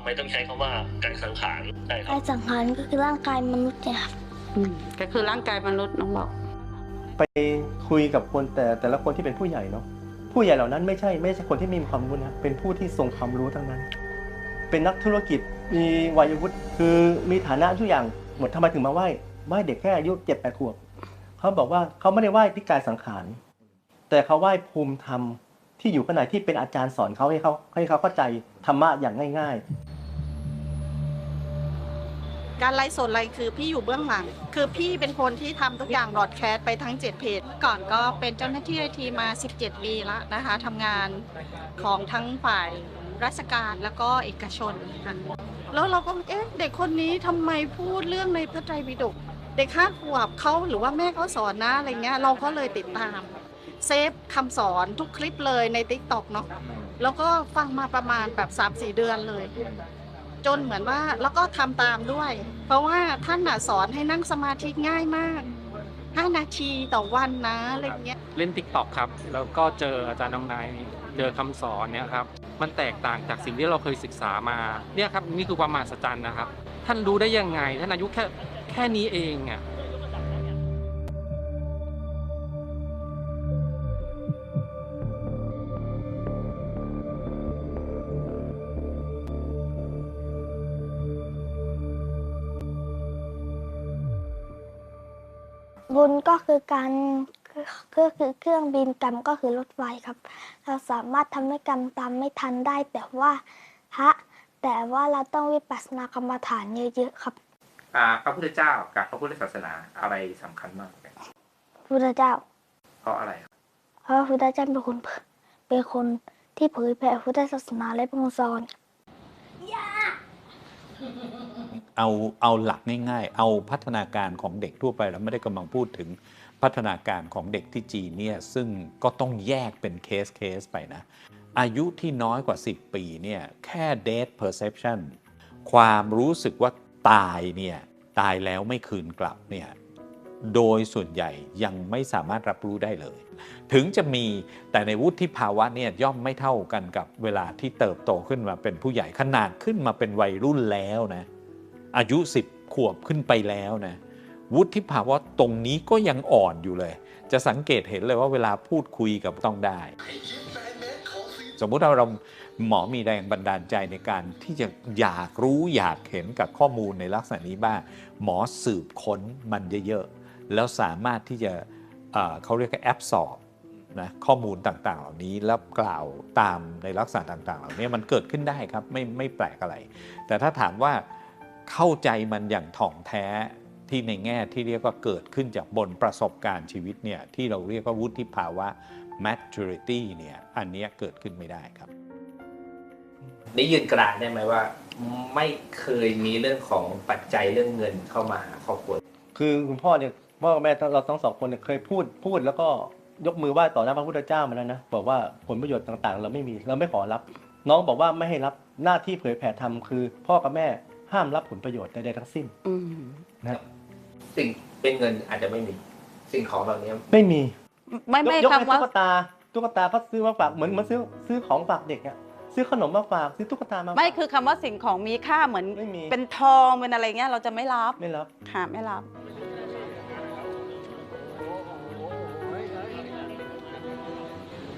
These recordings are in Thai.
ำไมต้องใช้คำว่าการสังขารใช่ครักาบรสังหารก็คือร่างกายมนุษย์เนี่ยครับอืมก็คือร่างกายมนุษย์น้องบอก ไปคุยกับคนแต่แต่ละคนที่เป็นผู้ใหญ่เนาะผู้ใหญ่เหล่านั้นไม่ใช่ไม่ใช่คนที่ไม่มีความรู้นะเป็นผู้ที่ทรงความรู้ทั้งนั้น เป็นนักธุรกิจมีวัยวุฒิคือมีฐานะทุกอย่างหมดทำไมถึงมาไหว้ไหว้เด็กแค่อายุเจ็ดแปดขวบเขาบอกว่าเขาไม่ได้ไหว้ที่กายสังขารแต่เขาไหว้ภูมิธรรมที่อยู่ข้างในที่เป็นอาจารย์สอนเขาให้เขาให้เขาเข้าใจธรรมะอย่างง่าย ๆ การไลฟ์สดอะไรคือพี่อยู่เบื้องหลัง คือพี่เป็นคนที่ทำทุกอย่างบรอดแคสต์ไปทั้ง 7 เพจก่อนก็เป็นเจ้าหน้าที่ไอทีมา 17 ปีแล้วนะคะทำงานของทั้งฝ่ายราชการแล้วก็เอกชนค่ะแล้วเราก็เอ๊ะเด็กคนนี้ทำไมพูดเรื่องในพระไตรปิฎกเด็กห้าขวบเขาหรือว่าแม่เขาสอนนะอะไรเงี้ยเราก็เลยติดตามเซฟคำสอนทุกคลิปเลยใน t ิ k t o k เนาะแล้วก็ฟังมาประมาณแบบ3-4 เดือนเลย จนเหมือนว่าแล้วก็ทำตามด้วย เพราะว่าท่านสอนให้นั่งสมาธิง่ายมากห้านาทีต่อวันนะอะไรเงี้ยเล่นติ๊กต็อกครับ แล้วก็เจออาจารย์น้องนายเจอคำสอนเนี่ยครับ มันแตกต่างจากสิ่งที่เราเคยศึกษามาเนี่ยครับนี่คือความมหัศจรรย์นะครับ ท่านรู้ได้ยังไง ท่านอายุแค่แค่นี้เองอะ บุญก็คือการก็คือเครื่องบินกรรมก็คือรถไฟครับ เราสามารถทำให้กรรมตามไม่ทันได้ แต่ว่าพระแต่ว่าเราต้องวิปัสสนากรรมฐานเยอะๆครับอ่าพระพุทธเจ้ากับพระพุทธศาสนาอะไรสำคัญมากกว่ากันพุทธเจ้า เพราะอะไรครับเพราะพระพุทธเจ้าเป็นคนเผยเป็นคนที่เผยแผ่พุทธศาสนาและเป็นคนสอน เอาเอาหลักง่ายๆ เอาพัฒนาการของเด็กทั่วไปแล้วไม่ได้กำลังพูดถึงพัฒนาการของเด็กที่จีนเนี่ยซึ่งก็ต้องแยกเป็นเคสเคสไปนะ อายุที่น้อยกว่า 10 ปีเนี่ยแค่ death perception ความรู้สึกว่าตายเนี่ยตายแล้วไม่คืนกลับเนี่ย โดยส่วนใหญ่ยังไม่สามารถรับรู้ได้เลย ถึงจะมีแต่ในวุฒิภาวะเนี่ยย่อมไม่เท่ากันกับเวลาที่เติบโตขึ้นมาเป็นผู้ใหญ่ขนาดขึ้นมาเป็นวัยรุ่นแล้วนะอายุ 10 ขวบขึ้นไปแล้วนะวุฒิภาวะตรงนี้ก็ยังอ่อนอยู่เลย จะสังเกตเห็นเลยว่าเวลาพูดคุยกับต้องได้ สมมุติเราเราหมอมีแรงบันดาลใจในการที่จะอยากรู้อยากเห็นกับข้อมูลในลักษณะนี้บ้างหมอสืบค้นมันเยอะๆ แล้วสามารถที่จะเอ่อเขาเรียกว่าแอปสอบนะข้อมูลต่างๆ เหล่านี้แล้วกล่าวตามในลักษณะต่าง ๆ เหล่านี้มันเกิดขึ้นได้ครับไม่ไม่แปลกอะไร แต่ถ้าถามว่าเข้าใจมันอย่างถ่องแท้ที่ในแง่ที่เรียกว่าเกิดขึ้นจากบนประสบการณ์ชีวิตเนี่ยที่เราเรียกว่าวุฒิภาวะ maturity เนี่ยอันเนี้ยเกิดขึ้นไม่ได้ครับ ได้ยืนกรานได้ไหมว่า ไม่เคยมีเรื่องของปัจจัยเรื่องเงินเข้ามาหาครอบครัวคือคุณพ่อเนี่ย พ่อกับแม่เราทั้งสองคนเนี่ยเคยพูดพูดแล้วก็ยกมือไหว้ต่อหน้าพระพุทธเจ้ามาแล้วนะบอกว่าผลประโยชน์ต่างๆ เราไม่มีเราไม่ขอรับ น้องบอกว่าไม่ให้รับหน้าที่เผยแผ่ธรรมคือ พ่อกับแม่ห้ามรับผลประโยชน์ใดๆทั้งสิ้นอืมนะสิ่งเป็นเงินอาจจะไม่มี สิ่งของเหล่านี้ไม่มี ไม่ไม่ยกเว้นคำว่าตุ๊กตาตุ๊กตาเขาซื้อมาฝากเหมือนเหมันซื้อซื้อของฝากเด็กอะซื้อขนมมาฝากซื้อตุ๊กตามาฝากไม่คือคำว่าสิ่งของมีค่าเหมือนไม่มีเป็นทองเป็นอะไรเงี้ยเราจะไม่รับไม่รับค่ะไม่รับ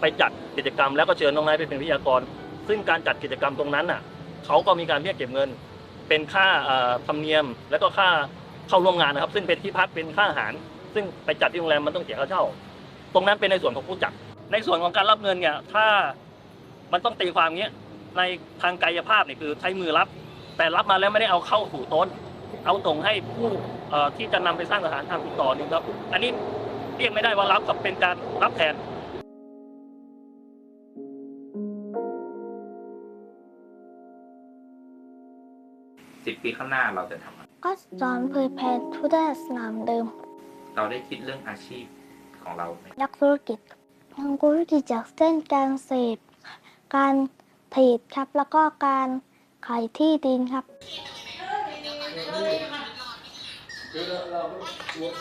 ไปจัดกิจกรรมแล้วก็เชิญน้องนายไปเป็นวิทยากร ซึ่งการจัดกิจกรรมตรงนั้นน่ะเขาก็มีการเรียกเก็บเงิน เป็นค่าธรรมเนียม แล้วก็ค่าเข้าร่วมงานนะครับ ซึ่งเป็นที่พักเป็นค่าอาหาร ซึ่งไปจัดที่โรงแรมมันต้องเสียค่าเช่า ตรงนั้นเป็นในส่วนของผู้จัด ในส่วนของการรับเงินเนี่ยถ้ามันต้องตีความเงี้ยในทางกายภาพเนี่ยคือใช้มือรับ แต่รับมาแล้วไม่ได้เอาเข้าสู่ต้น เอาส่งให้ผู้เอ่อที่จะนำไปสร้างสถานทำอีกต่อหนึ่งครับ อันนี้เรียกไม่ได้ว่ารับกับเป็นการรับแทนสิบปีข้างหน้าเราจะทำอะไรก็สอนเผยแผ่พุทธศาสนาเหมือนเดิม เราได้คิดเรื่องอาชีพของเราไหมนักธุรกิจนักธุรกิจจากเส้นการเสพการเทรดครับ แล้วก็การขายที่ดินครับ Cứ đợi làm luôn.